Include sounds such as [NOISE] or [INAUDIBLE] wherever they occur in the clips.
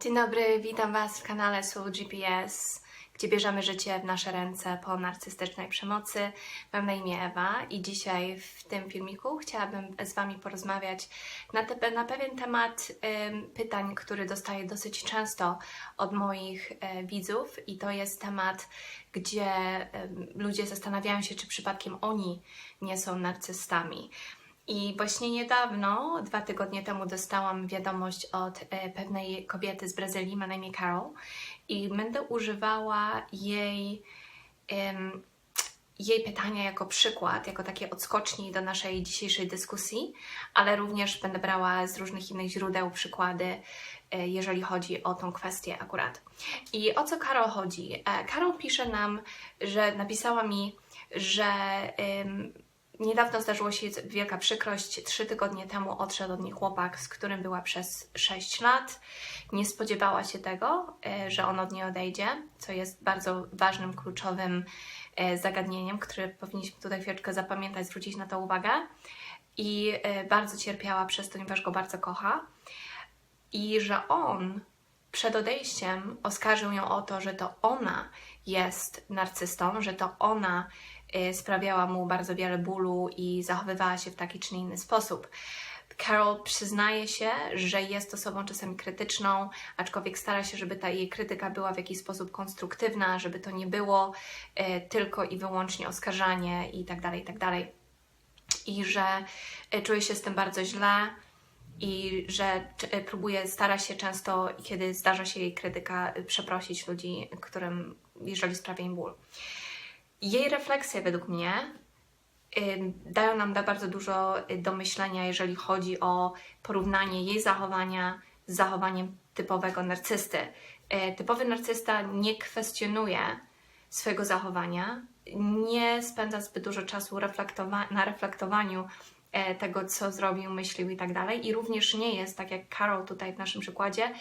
Dzień dobry, witam Was w kanale Soul GPS, gdzie bierzemy życie w nasze ręce po narcystycznej przemocy. Mam na imię Ewa i dzisiaj w tym filmiku chciałabym z Wami porozmawiać na, te, na pewien temat pytań, który dostaję dosyć często od moich e, widzów i to jest temat, gdzie ym, ludzie zastanawiają się, czy przypadkiem oni nie są narcystami. I właśnie niedawno, dwa tygodnie temu, dostałam wiadomość od e, pewnej kobiety z Brazylii, ma na imię Carol, i będę używała jej, em, jej pytania jako przykład, jako takie odskoczni do naszej dzisiejszej dyskusji, ale również będę brała z różnych innych źródeł przykłady, e, jeżeli chodzi o tą kwestię akurat. I o co Karol chodzi? E, Karol pisze nam, że napisała mi, że. em, Niedawno zdarzyło się wielka przykrość. Trzy tygodnie temu odszedł od niej chłopak, z którym była przez 6 lat. Nie spodziewała się tego, e, że on od niej odejdzie, co jest bardzo ważnym, kluczowym e, zagadnieniem, które powinniśmy tutaj chwileczkę zapamiętać, zwrócić na to uwagę. I e, bardzo cierpiała przez to, ponieważ go bardzo kocha. I że on przed odejściem oskarżył ją o to, że to ona jest narcystą, że to ona sprawiała mu bardzo wiele bólu i zachowywała się w taki czy inny sposób. Carol przyznaje się, że jest osobą czasami krytyczną, aczkolwiek stara się, żeby ta jej krytyka była w jakiś sposób konstruktywna, żeby to nie było y, tylko i wyłącznie oskarżanie i tak dalej, i tak dalej. I że y, czuje się z tym bardzo źle, i że próbuje, stara się często, kiedy zdarza się jej krytyka, przeprosić ludzi, którym, jeżeli sprawia im ból. Jej refleksje według mnie dają nam da bardzo dużo y, do myślenia, jeżeli chodzi o porównanie jej zachowania z zachowaniem typowego narcysty. Y, Typowy narcysta nie kwestionuje swojego zachowania, nie spędza zbyt dużo czasu reflektowa- na reflektowaniu e, tego, co zrobił, myślił i tak dalej. I również nie jest, tak jak Carol tutaj w naszym przykładzie,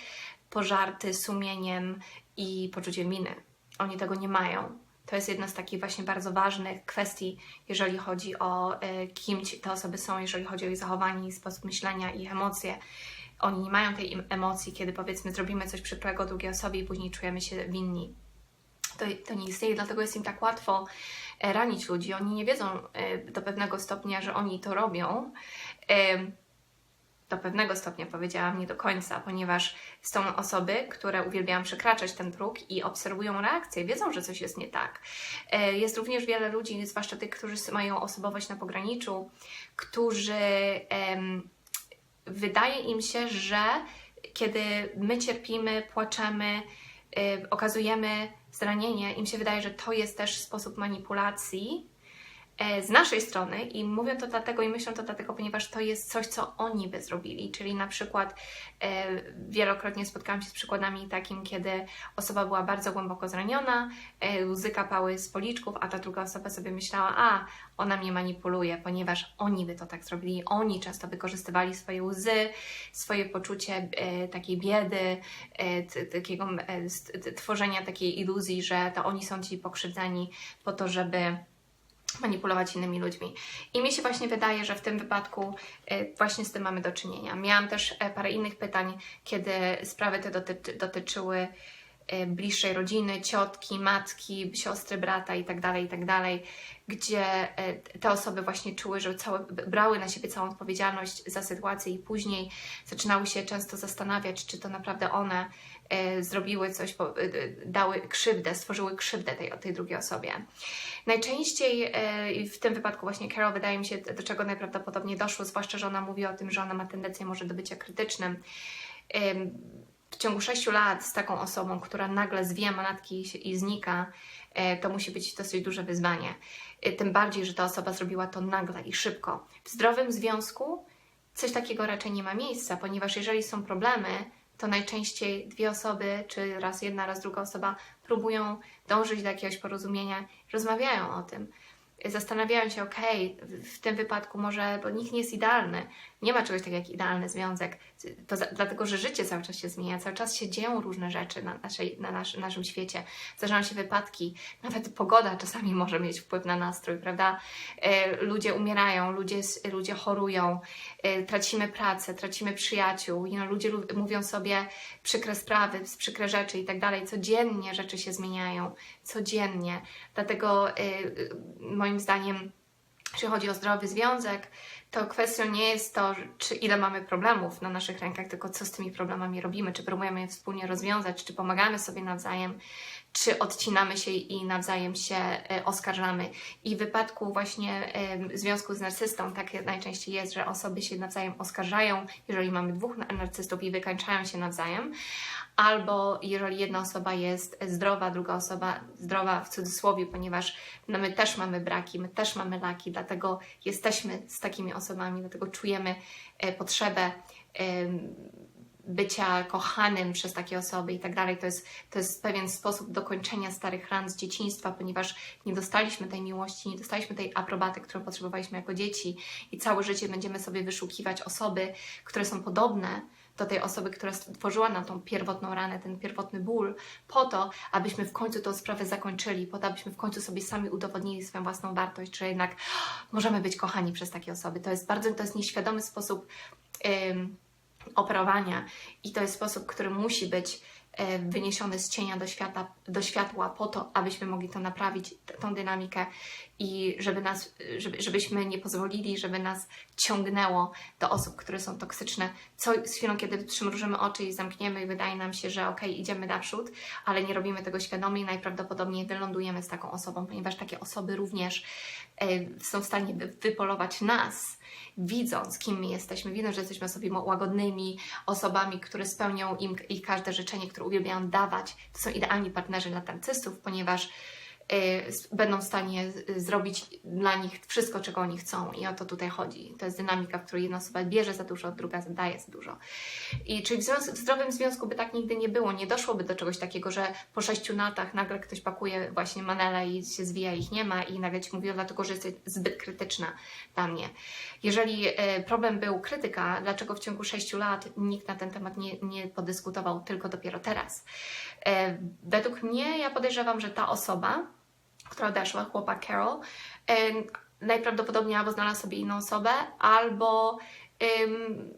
pożarty sumieniem i poczuciem winy. Oni tego nie mają. To jest jedna z takich właśnie bardzo ważnych kwestii, jeżeli chodzi o e, kim te osoby są, jeżeli chodzi o ich zachowanie, sposób myślenia, ich emocje. Oni nie mają tej em- emocji, kiedy powiedzmy zrobimy coś przykrego drugiej osobie i później czujemy się winni to, to nie istnieje, dlatego jest im tak łatwo e, ranić ludzi. Oni nie wiedzą e, do pewnego stopnia, że oni to robią. Do pewnego stopnia powiedziałam, nie do końca, ponieważ są osoby, które uwielbiają przekraczać ten próg i obserwują reakcję, wiedzą, że coś jest nie tak. E, Jest również wiele ludzi, zwłaszcza tych, którzy mają osobowość na pograniczu, którzy em, wydaje im się, że kiedy my cierpimy, płaczemy, y, okazujemy zranienie, im się wydaje, że to jest też sposób manipulacji z naszej strony i mówią to dlatego i myślą to dlatego, ponieważ to jest coś, co oni by zrobili, czyli na przykład e, wielokrotnie spotkałam się z przykładami takim, kiedy osoba była bardzo głęboko zraniona, e, łzy kapały z policzków, a ta druga osoba sobie myślała, a ona mnie manipuluje, ponieważ oni by to tak zrobili, oni często wykorzystywali swoje łzy, swoje poczucie e, takiej biedy, e, takiego e, tworzenia takiej iluzji, że to oni są ci pokrzywdzeni po to, żeby manipulować innymi ludźmi. I mi się właśnie wydaje, że w tym wypadku e, właśnie z tym mamy do czynienia. Miałam też e, parę innych pytań, kiedy sprawy te dotyczy, dotyczyły e, bliższej rodziny, ciotki, matki, siostry, brata i tak dalej, i tak dalej, gdzie e, te osoby właśnie czuły, że całe, brały na siebie całą odpowiedzialność za sytuację i później zaczynały się często zastanawiać, czy to naprawdę one zrobiły coś, e, dały krzywdę, stworzyły krzywdę tej, tej drugiej osobie. Najczęściej e, w tym wypadku właśnie Carol wydaje mi się, do czego najprawdopodobniej doszło, zwłaszcza, że ona mówi o tym, że ona ma tendencję może do bycia krytycznym. Ym, W ciągu 6 lat z taką osobą, która nagle zwija manatki i znika, e, to musi być dosyć duże wyzwanie. E, Tym bardziej, że ta osoba zrobiła to nagle i szybko. W zdrowym związku coś takiego raczej nie ma miejsca, ponieważ jeżeli są problemy, to najczęściej dwie osoby, czy raz jedna, raz druga osoba próbują dążyć do jakiegoś porozumienia, rozmawiają o tym. Zastanawiają się, okej, w- tym wypadku może, bo nikt nie jest idealny, nie ma czegoś takiego jak idealny związek, to za, dlatego, że życie cały czas się zmienia, cały czas się dzieją różne rzeczy na, naszej, na nasz, naszym świecie, zdarzają się wypadki, nawet pogoda czasami może mieć wpływ na nastrój, prawda? E, ludzie umierają, ludzie, ludzie chorują, e, tracimy pracę, tracimy przyjaciół, you know, ludzie lu- mówią sobie przykre sprawy, przykre rzeczy i tak dalej, codziennie rzeczy się zmieniają, codziennie, dlatego e, e, moim zdaniem jeśli chodzi o zdrowy związek, to kwestią nie jest to, czy ile mamy problemów na naszych rękach, tylko co z tymi problemami robimy, czy próbujemy je wspólnie rozwiązać, czy pomagamy sobie nawzajem, czy odcinamy się i nawzajem się e, oskarżamy. I w wypadku właśnie związku z narcystą tak najczęściej jest, że osoby się nawzajem oskarżają, jeżeli mamy dwóch na- narcystów i wykańczają się nawzajem, albo jeżeli jedna osoba jest zdrowa, druga osoba zdrowa w cudzysłowie, ponieważ no my też mamy braki, my też mamy laki, dlatego jesteśmy z takimi osobami, dlatego czujemy e, potrzebę bycia kochanym przez takie osoby i tak dalej. To jest, to jest pewien sposób dokończenia starych ran z dzieciństwa, ponieważ nie dostaliśmy tej miłości, nie dostaliśmy tej aprobaty, którą potrzebowaliśmy jako dzieci i całe życie będziemy sobie wyszukiwać osoby, które są podobne do tej osoby, która stworzyła nam tą pierwotną ranę, ten pierwotny ból, po to, abyśmy w końcu tą sprawę zakończyli, po to, abyśmy w końcu sobie sami udowodnili swoją własną wartość, że jednak możemy być kochani przez takie osoby. To jest bardzo, to jest nieświadomy sposób ym, operowania i to jest sposób, który musi być wyniesiony z cienia do, świata, do światła po to, abyśmy mogli to naprawić, tą dynamikę i żeby nas, żeby, żebyśmy nie pozwolili, żeby nas ciągnęło do osób, które są toksyczne. Co z chwilą, kiedy przymrużymy oczy i zamkniemy i wydaje nam się, że okej, idziemy naprzód, ale nie robimy tego świadomie i najprawdopodobniej wylądujemy z taką osobą, ponieważ takie osoby również e, są w stanie wy- wypolować nas, widząc, kim my jesteśmy, widząc, że jesteśmy osobami łagodnymi, osobami, które spełnią im ich każde życzenie, które uwielbiają dawać. To są idealni partnerzy dla narcystów, ponieważ będą w stanie z- zrobić dla nich wszystko, czego oni chcą. I o to tutaj chodzi. To jest dynamika, w której jedna osoba bierze za dużo, druga daje za dużo. I czyli w, w zdrowym związku by tak nigdy nie było. Nie doszłoby do czegoś takiego, że po sześciu latach nagle ktoś pakuje właśnie manele i się zwija, ich nie ma i nagle ci mówi, dlatego że jesteś zbyt krytyczna dla mnie. Jeżeli e, problem był krytyka, dlaczego w ciągu sześciu lat nikt na ten temat nie, nie podyskutował, tylko dopiero teraz? Według mnie, ja podejrzewam, że ta osoba, która odeszła, chłopak Carol, najprawdopodobniej albo znalazł sobie inną osobę, albo,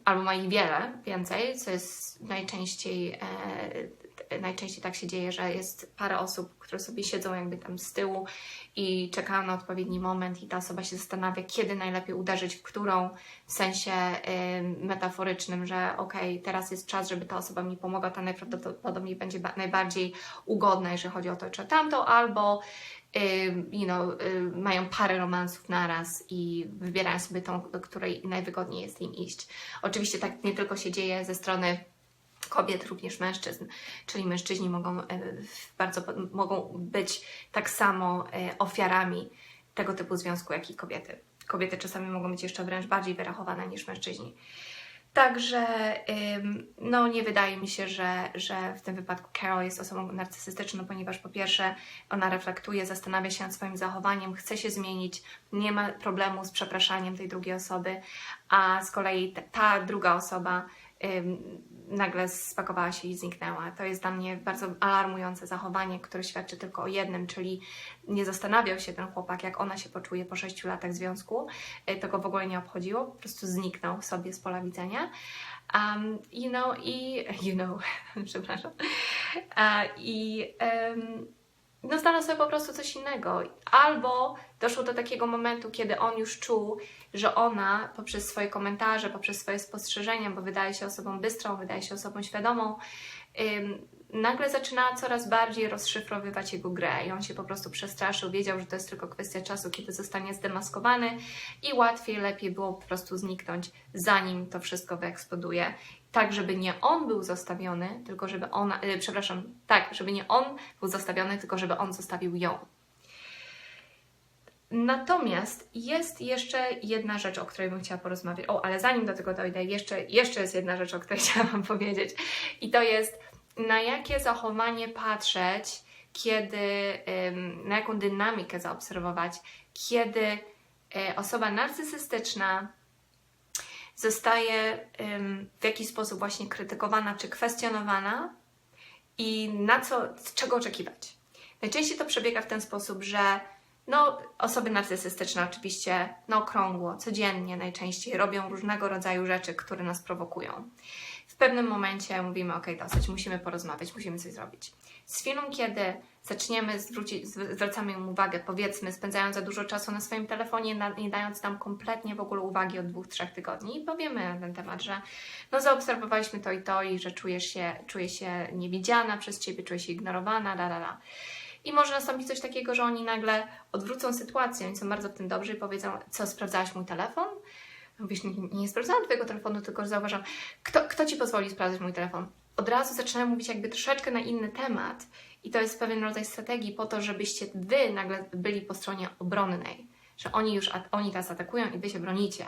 albo ma ich wiele więcej, co jest najczęściej, e, najczęściej tak się dzieje, że jest parę osób, które sobie siedzą jakby tam z tyłu i czekają na odpowiedni moment i ta osoba się zastanawia, kiedy najlepiej uderzyć w którą, w sensie ym, metaforycznym, że okej, teraz jest czas, żeby ta osoba mi pomogła, ta najprawdopodobniej będzie ba- najbardziej ugodna, jeżeli chodzi o to czy tamto, albo you know, mają parę romansów naraz i wybierają sobie tą, do której najwygodniej jest im iść. Oczywiście tak nie tylko się dzieje ze strony kobiet, również mężczyzn, czyli mężczyźni mogą, e, bardzo, mogą być tak samo e, ofiarami tego typu związku, jak i kobiety. Kobiety czasami mogą być jeszcze wręcz bardziej wyrachowane niż mężczyźni. Także no, nie wydaje mi się, że, że w tym wypadku Carol jest osobą narcystyczną, ponieważ po pierwsze ona reflektuje, zastanawia się nad swoim zachowaniem, chce się zmienić, nie ma problemu z przepraszaniem tej drugiej osoby, a z kolei ta, ta druga osoba nagle spakowała się i zniknęła. To jest dla mnie bardzo alarmujące zachowanie, które świadczy tylko o jednym, czyli nie zastanawiał się ten chłopak, jak ona się poczuje po sześciu latach związku. Y, To go w ogóle nie obchodziło, po prostu zniknął sobie z pola widzenia. Um, you know, i you know, [LAUGHS] przepraszam. A, I um, no znalazł sobie po prostu coś innego. Albo doszło do takiego momentu, kiedy on już czuł, że ona poprzez swoje komentarze, poprzez swoje spostrzeżenia, bo wydaje się osobą bystrą, wydaje się osobą świadomą, ym, nagle zaczyna coraz bardziej rozszyfrowywać jego grę i on się po prostu przestraszył, wiedział, że to jest tylko kwestia czasu, kiedy zostanie zdemaskowany i łatwiej, lepiej było po prostu zniknąć, zanim to wszystko wyeksploduje. Tak, żeby nie on był zostawiony, tylko żeby ona, y, przepraszam, tak, żeby nie on był zostawiony, tylko żeby on zostawił ją. Natomiast jest jeszcze jedna rzecz, o której bym chciała porozmawiać. O, ale zanim do tego dojdę, jeszcze, jeszcze jest jedna rzecz, o której [LAUGHS] chciałam powiedzieć. I to jest, na jakie zachowanie patrzeć, kiedy, na jaką dynamikę zaobserwować, kiedy e, osoba narcysystyczna zostaje w jakiś sposób właśnie krytykowana czy kwestionowana i na co, czego oczekiwać. Najczęściej to przebiega w ten sposób, że no, osoby narcysystyczne oczywiście na okrągło, codziennie najczęściej robią różnego rodzaju rzeczy, które nas prowokują. W pewnym momencie mówimy, ok, dosyć, musimy porozmawiać, musimy coś zrobić. Z chwilą, kiedy zaczniemy zwrócić, zw- zwracamy im uwagę, powiedzmy, spędzając za dużo czasu na swoim telefonie, nie dając tam kompletnie w ogóle uwagi od dwóch, trzech tygodni i powiemy na ten temat, że no zaobserwowaliśmy to i to i że czujesz się, czujesz się niewidziana przez Ciebie, czujesz się ignorowana, la la la. I może nastąpić coś takiego, że oni nagle odwrócą sytuację, oni są bardzo w tym dobrzy i powiedzą, co, sprawdzałaś mój telefon? Mówisz, nie, nie sprawdzałam Twojego telefonu, tylko zauważam, kto, kto Ci pozwoli sprawdzać mój telefon? Od razu zaczynają mówić jakby troszeczkę na inny temat i to jest pewien rodzaj strategii po to, żebyście Wy nagle byli po stronie obronnej, że oni już, oni Was atakują i Wy się bronicie,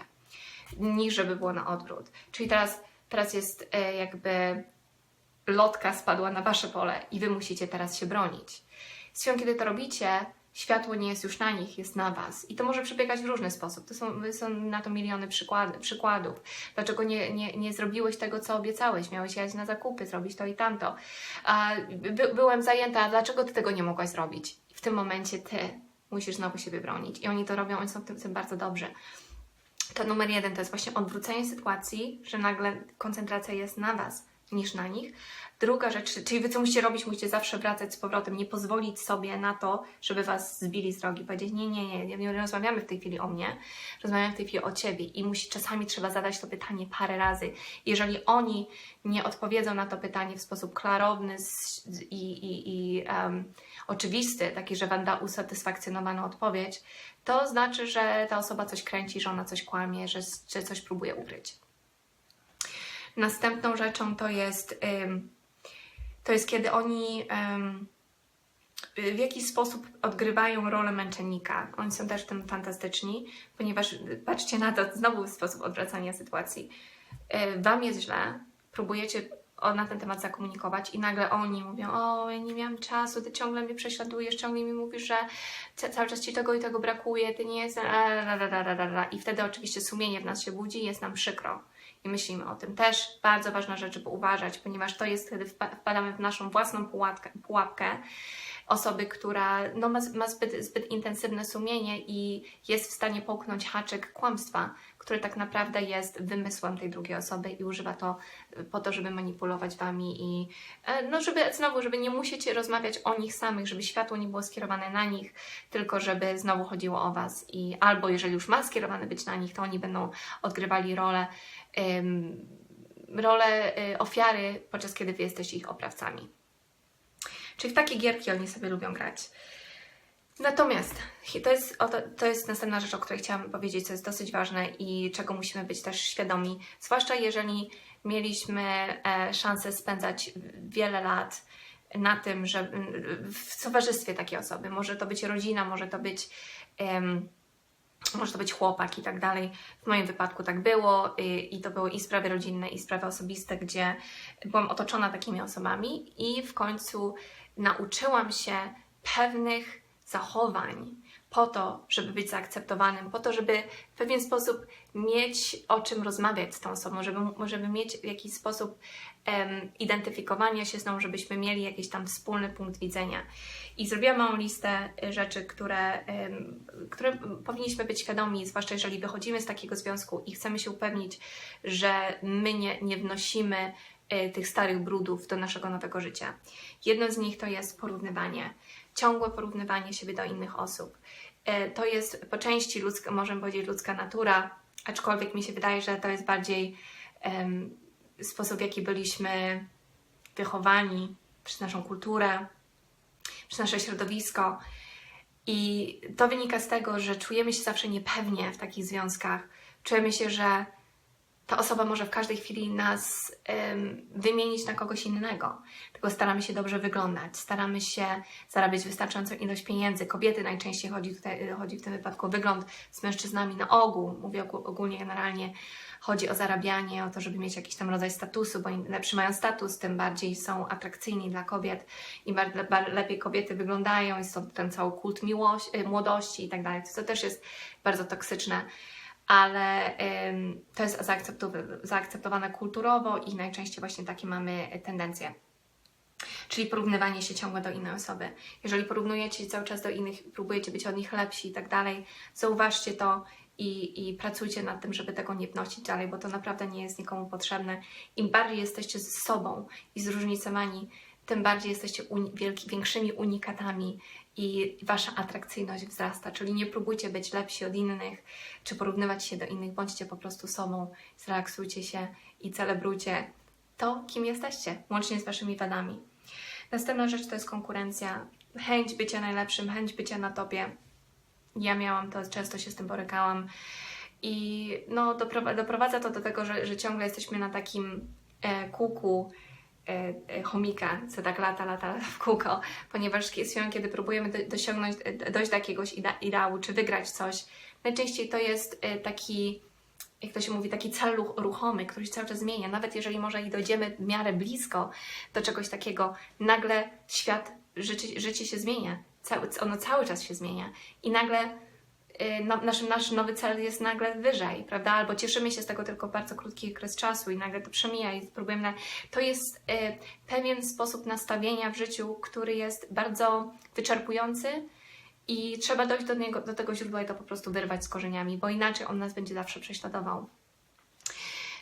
niż żeby było na odwrót. Czyli teraz, teraz jest e, jakby lotka spadła na Wasze pole i Wy musicie teraz się bronić. Z chwilą, kiedy to robicie, światło nie jest już na nich, jest na Was. I to może przebiegać w różny sposób. To są, są na to miliony przykłady, przykładów. Dlaczego nie, nie, nie zrobiłeś tego, co obiecałeś? Miałeś jechać na zakupy, zrobić to i tamto. A, by, byłem zajęta, a dlaczego Ty tego nie mogłaś zrobić? W tym momencie Ty musisz znowu siebie bronić. I oni to robią, oni są w tym, tym bardzo dobrzy. To numer jeden to jest właśnie odwrócenie sytuacji, że nagle koncentracja jest na Was niż na nich. Druga rzecz, czyli Wy co musicie robić, musicie zawsze wracać z powrotem, nie pozwolić sobie na to, żeby Was zbili z drogi, powiedzieć nie, nie, nie, nie, rozmawiamy w tej chwili o mnie, rozmawiamy w tej chwili o Ciebie i musi, czasami trzeba zadać to pytanie parę razy. Jeżeli oni nie odpowiedzą na to pytanie w sposób klarowny i, i, i em, oczywisty, taki, że Wam da usatysfakcjonowaną odpowiedź, to znaczy, że ta osoba coś kręci, że ona coś kłamie, że, że coś próbuje ukryć. Następną rzeczą to jest, to jest kiedy oni w jakiś sposób odgrywają rolę męczennika. Oni są też w tym fantastyczni, ponieważ patrzcie na to, znowu sposób odwracania sytuacji. Y, Wam jest źle, próbujecie na ten temat zakomunikować i nagle oni mówią, o ja nie miałam czasu, ty ciągle mnie prześladujesz, ciągle mi mówisz, że ca- cały czas ci tego i tego brakuje, ty nie jest... I wtedy oczywiście sumienie w nas się budzi i jest nam przykro. I myślimy o tym. Też bardzo ważna rzecz, żeby uważać, ponieważ to jest, kiedy wpa- wpadamy w naszą własną pułapkę, pułapkę osoby, która no, ma, ma zbyt, zbyt intensywne sumienie i jest w stanie połknąć haczyk kłamstwa, który tak naprawdę jest wymysłem tej drugiej osoby i używa to po to, żeby manipulować Wami i e, no, żeby znowu, żeby nie musieć rozmawiać o nich samych, żeby światło nie było skierowane na nich, tylko żeby znowu chodziło o Was i albo jeżeli już ma skierowane być na nich, to oni będą odgrywali rolę rolę y, ofiary, podczas kiedy Wy jesteście ich oprawcami. Czyli w takie gierki oni sobie lubią grać. Natomiast to jest, to, jest następna rzecz, o której chciałam powiedzieć, co jest dosyć ważne i czego musimy być też świadomi, zwłaszcza jeżeli mieliśmy e, szansę spędzać wiele lat na tym, że w towarzystwie takiej osoby. Może to być rodzina, może to być. em, może to być chłopak i tak dalej. W moim wypadku tak było i, i to były i sprawy rodzinne, i sprawy osobiste, gdzie byłam otoczona takimi osobami i w końcu nauczyłam się pewnych zachowań po to, żeby być zaakceptowanym, po to, żeby w pewien sposób mieć o czym rozmawiać z tą osobą, żeby, żeby mieć w jakiś sposób identyfikowania się z nią, żebyśmy mieli jakiś tam wspólny punkt widzenia. I zrobiłam małą listę rzeczy, które, em, które powinniśmy być świadomi, zwłaszcza jeżeli wychodzimy z takiego związku i chcemy się upewnić, że my nie, nie wnosimy y, tych starych brudów do naszego nowego życia. Jedno z nich to jest porównywanie, ciągłe porównywanie siebie do innych osób. Y, To jest po części ludzka, możemy powiedzieć ludzka natura, aczkolwiek mi się wydaje, że to jest bardziej em, sposób, w jaki byliśmy wychowani przez naszą kulturę, przez nasze środowisko. I to wynika z tego, że czujemy się zawsze niepewnie w takich związkach. Czujemy się, że ta osoba może w każdej chwili nas em, wymienić na kogoś innego. Tylko staramy się dobrze wyglądać, staramy się zarabiać wystarczającą ilość pieniędzy. Kobiety najczęściej chodzi, tutaj, chodzi w tym wypadku o wygląd z mężczyznami na ogół. Mówię ogó- ogólnie, generalnie chodzi o zarabianie, o to, żeby mieć jakiś tam rodzaj statusu, bo im lepszy mają status, tym bardziej są atrakcyjni dla kobiet, im lepiej kobiety wyglądają, jest to ten cały kult miłości, y, młodości i tak dalej, co też jest bardzo toksyczne ale to jest zaakceptow- zaakceptowane kulturowo i najczęściej właśnie takie mamy tendencje. Czyli porównywanie się ciągle do innej osoby. Jeżeli porównujecie się cały czas do innych, próbujecie być od nich lepsi i tak dalej, zauważcie to i, i pracujcie nad tym, żeby tego nie wnosić dalej, bo to naprawdę nie jest nikomu potrzebne. Im bardziej jesteście ze sobą i zróżnicowani, tym bardziej jesteście uni- wielki, większymi unikatami i wasza atrakcyjność wzrasta. Czyli nie próbujcie być lepsi od innych, czy porównywać się do innych, bądźcie po prostu sobą, zrelaksujcie się i celebrujcie to, kim jesteście, łącznie z waszymi wadami. Następna rzecz to jest konkurencja, chęć bycia najlepszym, chęć bycia na topie. Ja miałam to, często się z tym borykałam i no, doprowa- doprowadza to do tego, że, że ciągle jesteśmy na takim e, e, chomika, co tak lata, lata, w kółko, ponieważ jest chwilą, kiedy próbujemy do, dosiągnąć, e, dojść do jakiegoś ideału, czy wygrać coś, najczęściej to jest e, taki, jak to się mówi, taki cel ruch- ruchomy, który się cały czas zmienia. Nawet jeżeli może i dojdziemy w miarę blisko do czegoś takiego, nagle świat, życie, życie się zmienia. Cały, ono cały czas się zmienia. I nagle nasz, nasz nowy cel jest nagle wyżej, prawda? Albo cieszymy się z tego tylko bardzo krótki okres czasu i nagle to przemija i próbujemy. Na... To jest y, pewien sposób nastawienia w życiu, który jest bardzo wyczerpujący i trzeba dojść do, niego, do tego źródła i to po prostu wyrwać z korzeniami, bo inaczej on nas będzie zawsze prześladował.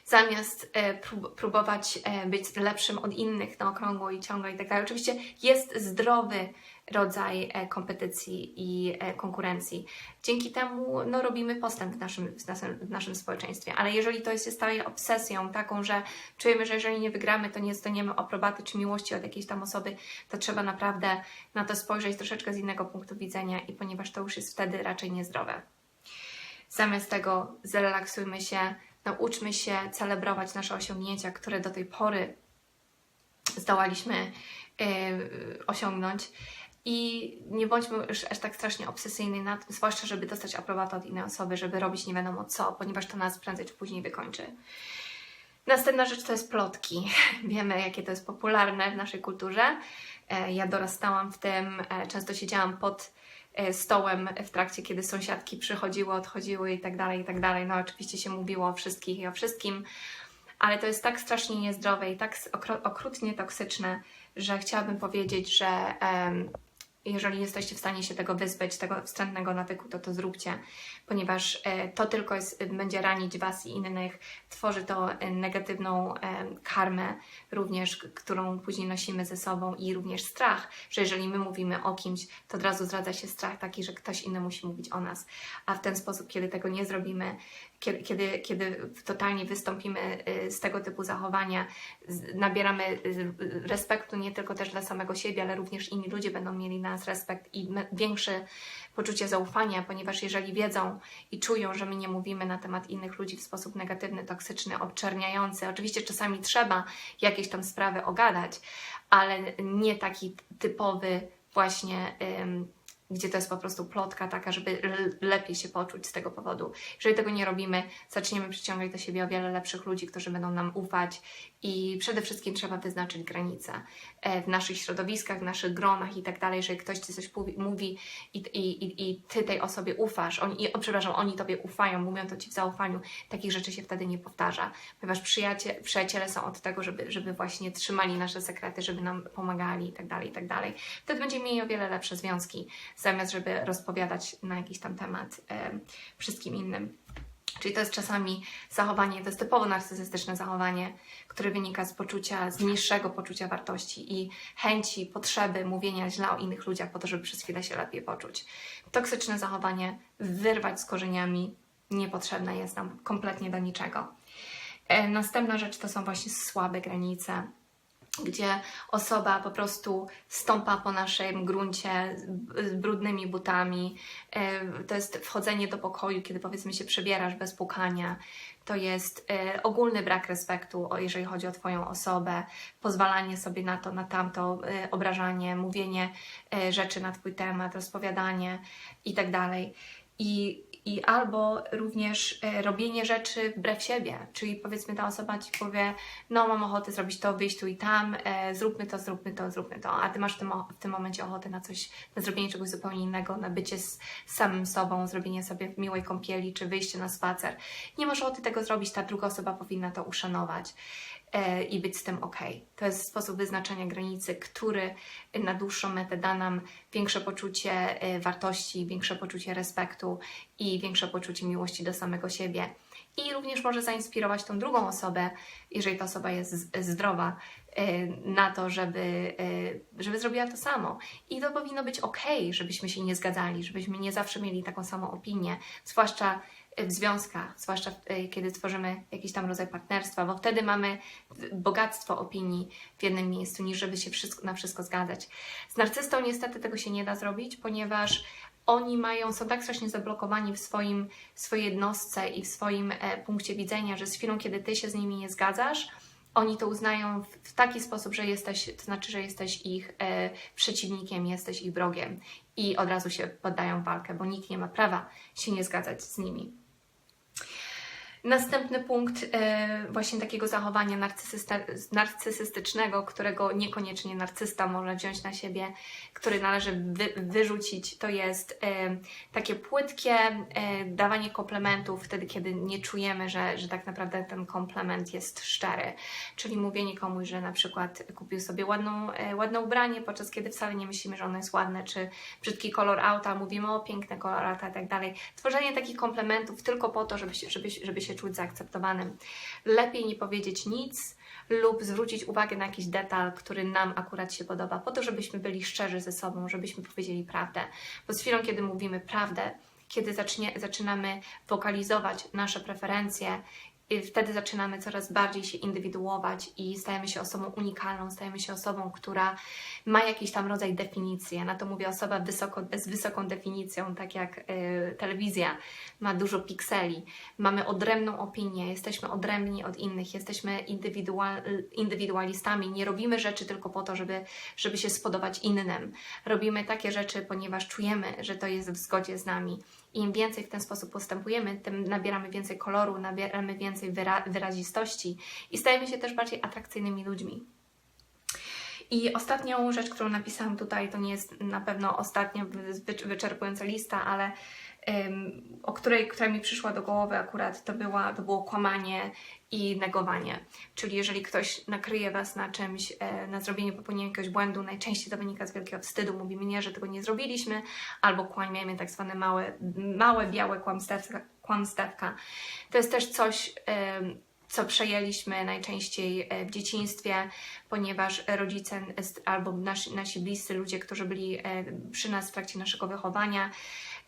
Zamiast e, prób, próbować e, być lepszym od innych na okrągło i ciągle i tak dalej. Oczywiście jest zdrowy rodzaj e, kompetycji i e, konkurencji. Dzięki temu no, robimy postęp w naszym, w, naszym, w naszym społeczeństwie, ale jeżeli to się staje obsesją taką, że czujemy, że jeżeli nie wygramy, to nie dostaniemy aprobaty czy miłości od jakiejś tam osoby, to trzeba naprawdę na to spojrzeć troszeczkę z innego punktu widzenia i ponieważ to już jest wtedy raczej niezdrowe. Zamiast tego zrelaksujmy się, nauczmy się celebrować nasze osiągnięcia, które do tej pory zdołaliśmy yy, osiągnąć. I nie bądźmy już aż tak strasznie obsesyjni na tym, zwłaszcza żeby dostać aprobatę od innej osoby, żeby robić nie wiadomo co, ponieważ to nas prędzej czy później wykończy. Następna rzecz to jest plotki. [LAUGHS] Wiemy, jakie to jest popularne w naszej kulturze. E, Ja dorastałam w tym, e, często siedziałam pod e, stołem w trakcie, kiedy sąsiadki przychodziły, odchodziły i tak dalej, i tak dalej. No oczywiście się mówiło o wszystkich i o wszystkim, ale to jest tak strasznie niezdrowe i tak okrutnie toksyczne, że chciałabym powiedzieć, że jeżeli jesteście w stanie się tego wyzbyć, tego wstrętnego nawyku, to to zróbcie, ponieważ e, to tylko jest, będzie ranić Was i innych, tworzy to e, negatywną e, karmę również, którą później nosimy ze sobą i również strach, że jeżeli my mówimy o kimś, to od razu zdradza się strach taki, że ktoś inny musi mówić o nas, a w ten sposób, kiedy tego nie zrobimy, kiedy, kiedy, kiedy totalnie wystąpimy y, z tego typu zachowania, nabieramy y, respektu nie tylko też dla samego siebie, ale również inni ludzie będą mieli na nas respekt i większe poczucie zaufania, ponieważ jeżeli wiedzą i czują, że my nie mówimy na temat innych ludzi w sposób negatywny, toksyczny, obczerniający, oczywiście czasami trzeba jakieś tam sprawy ogadać, ale nie taki typowy właśnie gdzie to jest po prostu plotka taka, żeby lepiej się poczuć z tego powodu. Jeżeli tego nie robimy, zaczniemy przyciągać do siebie o wiele lepszych ludzi, którzy będą nam ufać i przede wszystkim trzeba wyznaczyć granice e, w naszych środowiskach, w naszych gronach i tak dalej. Jeżeli ktoś Ci coś mówi- i, i, i, Ty tej osobie ufasz, oni, i, o, przepraszam, oni Tobie ufają, mówią to Ci w zaufaniu, takich rzeczy się wtedy nie powtarza, ponieważ przyjacie, przyjaciele są od tego, żeby, żeby właśnie trzymali nasze sekrety, żeby nam pomagali i tak dalej, i tak dalej. Wtedy będziemy mieli o wiele lepsze związki, zamiast żeby rozpowiadać na jakiś tam temat e, wszystkim innym. Czyli to jest czasami zachowanie, to jest typowo narcystyczne zachowanie, które wynika z poczucia, z niższego poczucia wartości i chęci, potrzeby mówienia źle o innych ludziach po to, żeby przez chwilę się lepiej poczuć. Toksyczne zachowanie wyrwać z korzeniami niepotrzebne jest nam kompletnie do niczego. E, Następna rzecz to są właśnie słabe granice, gdzie osoba po prostu stąpa po naszym gruncie z- brudnymi butami. E, To jest wchodzenie do pokoju, kiedy powiedzmy się przebierasz bez pukania. to jest e, ogólny brak respektu, jeżeli chodzi o Twoją osobę, pozwalanie sobie na to, na tamto, e, obrażanie, mówienie rzeczy na Twój temat, rozpowiadanie i tak I albo również e, robienie rzeczy wbrew siebie, czyli powiedzmy ta osoba Ci powie, no mam ochotę zrobić to, wyjść tu i tam, e, zróbmy to, zróbmy to, zróbmy to, a Ty masz w tym, w tym momencie ochotę na coś, na zrobienie czegoś zupełnie innego, na bycie z, samym sobą, zrobienie sobie miłej kąpieli, czy wyjście na spacer. Nie masz ochoty tego zrobić, ta druga osoba powinna to uszanować e, i być z tym ok. To jest sposób wyznaczania granicy, który na dłuższą metę da nam większe poczucie wartości, większe poczucie respektu i większe poczucie miłości do samego siebie. I również może zainspirować tą drugą osobę, jeżeli ta osoba jest zdrowa, e, na to, żeby, e, żeby zrobiła to samo. I to powinno być ok, żebyśmy się nie zgadzali, żebyśmy nie zawsze mieli taką samą opinię, zwłaszcza w związkach, zwłaszcza kiedy tworzymy jakiś tam rodzaj partnerstwa, bo wtedy mamy bogactwo opinii w jednym miejscu, niż żeby się wszystko, na wszystko zgadzać. Z narcystą niestety tego się nie da zrobić, ponieważ oni mają, są tak strasznie zablokowani w swoim, swojej jednostce i w swoim e, punkcie widzenia, że z chwilą, kiedy ty się z nimi nie zgadzasz, oni to uznają w, taki sposób, że jesteś, to znaczy, że jesteś ich e, przeciwnikiem, jesteś ich wrogiem i od razu się poddają walkę, bo nikt nie ma prawa się nie zgadzać z nimi. Następny punkt e, właśnie takiego zachowania narcysystycznego, którego niekoniecznie narcysta może wziąć na siebie, który należy wy- wyrzucić, to jest e, takie płytkie e, dawanie komplementów wtedy, kiedy nie czujemy, że, że tak naprawdę ten komplement jest szczery. Czyli mówienie komuś, że na przykład kupił sobie ładną, ładne ubranie, podczas kiedy wcale nie myślimy, że ono jest ładne, czy brzydki kolor auta, mówimy o piękny kolor auta i tak dalej. Tworzenie takich komplementów tylko po to, żeby się, żeby, się- żeby się czuć zaakceptowanym. Lepiej nie powiedzieć nic lub zwrócić uwagę na jakiś detal, który nam akurat się podoba, po to, żebyśmy byli szczerzy ze sobą, żebyśmy powiedzieli prawdę. Bo z chwilą, kiedy mówimy prawdę, kiedy zacznie, zaczynamy wokalizować nasze preferencje, wtedy zaczynamy coraz bardziej się indywiduować i stajemy się osobą unikalną, stajemy się osobą, która ma jakiś tam rodzaj definicji. Ja na to mówię osoba wysoko, z wysoką definicją, tak jak y, telewizja ma dużo pikseli. Mamy odrębną opinię, jesteśmy odrębni od innych, jesteśmy indywidual, indywidualistami. Nie robimy rzeczy tylko po to, żeby, żeby się spodobać innym. Robimy takie rzeczy, ponieważ czujemy, że to jest w zgodzie z nami. Im więcej w ten sposób postępujemy, tym nabieramy więcej koloru, nabieramy więcej wyra wyrazistości i stajemy się też bardziej atrakcyjnymi ludźmi. I ostatnią rzecz, którą napisałam tutaj, to nie jest na pewno ostatnia wy- wyczerpująca lista, ale o której, która mi przyszła do głowy akurat, to, była, to było kłamanie i negowanie. Czyli jeżeli ktoś nakryje Was na czymś, e, na zrobienie popełnienia jakiegoś błędu, najczęściej to wynika z wielkiego wstydu, mówimy nie, że tego nie zrobiliśmy, albo kłamiemy tak zwane małe, małe białe kłamstewka. kłamstewka. To jest też coś, co przejęliśmy najczęściej e, w dzieciństwie, ponieważ rodzice albo nasi, nasi bliscy ludzie, którzy byli e, przy nas w trakcie naszego wychowania,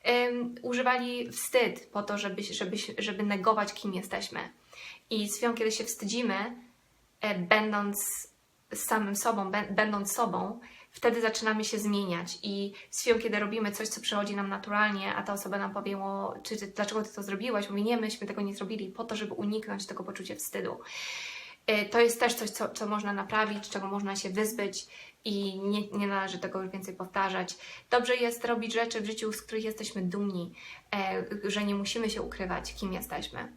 em, używali wstyd po to, żeby, żeby, żeby negować, kim jesteśmy. I z chwilą, kiedy się wstydzimy, e, będąc samym sobą, bę- będąc sobą, wtedy zaczynamy się zmieniać. I z chwilą, kiedy robimy coś, co przychodzi nam naturalnie, a ta osoba nam powie, czy, czy, dlaczego ty to zrobiłaś? Mówi, nie, myśmy tego nie zrobili, po to, żeby uniknąć tego poczucia wstydu. E, To jest też coś, co, co można naprawić, czego można się wyzbyć i nie, nie należy tego już więcej powtarzać. Dobrze jest robić rzeczy w życiu, z których jesteśmy dumni, e, że nie musimy się ukrywać, kim jesteśmy.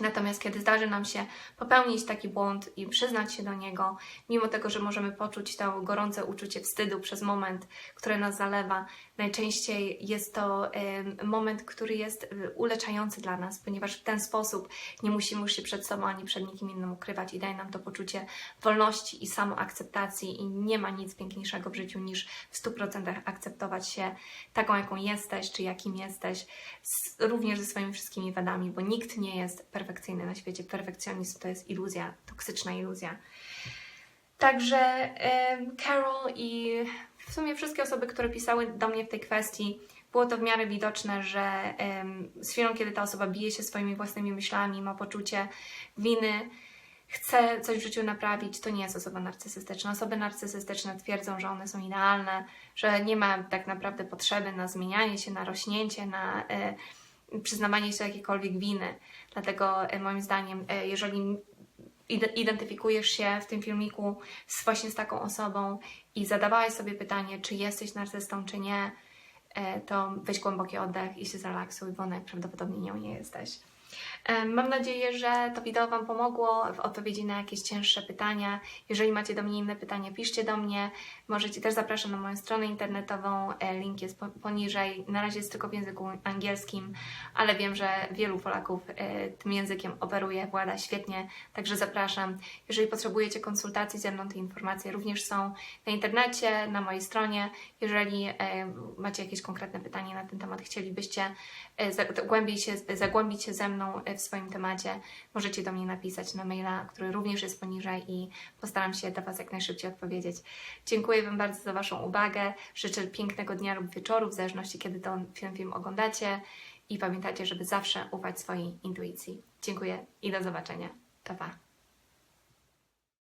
Natomiast kiedy zdarzy nam się popełnić taki błąd i przyznać się do niego, mimo tego, że możemy poczuć to gorące uczucie wstydu przez moment, które nas zalewa, najczęściej jest to moment, który jest y, uleczający dla nas, ponieważ w ten sposób nie musimy już się przed sobą ani przed nikim innym ukrywać i daje nam to poczucie wolności i samoakceptacji i nie ma nic piękniejszego w życiu niż w 100% akceptować się taką, jaką jesteś, czy jakim jesteś, również ze swoimi wszystkimi wadami, bo nikt nie jest perfekcyjny na świecie. Perfekcjonizm to jest iluzja, toksyczna iluzja. Także Carol i w sumie wszystkie osoby, które pisały do mnie w tej kwestii, było to w miarę widoczne, że z chwilą, kiedy ta osoba bije się swoimi własnymi myślami, ma poczucie winy, chce coś w życiu naprawić, to nie jest osoba narcysystyczna. Osoby narcysystyczne twierdzą, że one są idealne, że nie ma tak naprawdę potrzeby na zmienianie się, na rośnięcie, na, e, przyznawanie się jakiejkolwiek winy. Dlatego e, moim zdaniem, e, jeżeli identyfikujesz się w tym filmiku z, właśnie z taką osobą i zadawałaś sobie pytanie, czy jesteś narcystą, czy nie, e, to weź głęboki oddech i się zrelaksuj, bo najprawdopodobniej nią nie jesteś. Mam nadzieję, że to wideo Wam pomogło w odpowiedzi na jakieś cięższe pytania. Jeżeli macie do mnie inne pytania, piszcie do mnie. Możecie też zapraszam na moją stronę internetową. E, Link jest po- poniżej. Na razie jest tylko w języku angielskim, ale wiem, że wielu Polaków e, tym językiem operuje, włada świetnie, także zapraszam. Jeżeli potrzebujecie konsultacji ze mną, te informacje również są na internecie, na mojej stronie. Jeżeli e, macie jakieś konkretne pytanie na ten temat, chcielibyście za- głębiej się, zagłębić się ze mną w swoim temacie, możecie do mnie napisać na maila, który również jest poniżej i postaram się do Was jak najszybciej odpowiedzieć. Dziękuję Wam bardzo za Waszą uwagę. Życzę pięknego dnia lub wieczoru, w zależności kiedy ten film, film oglądacie. I pamiętajcie, żeby zawsze ufać swojej intuicji. Dziękuję i do zobaczenia. Pa, pa.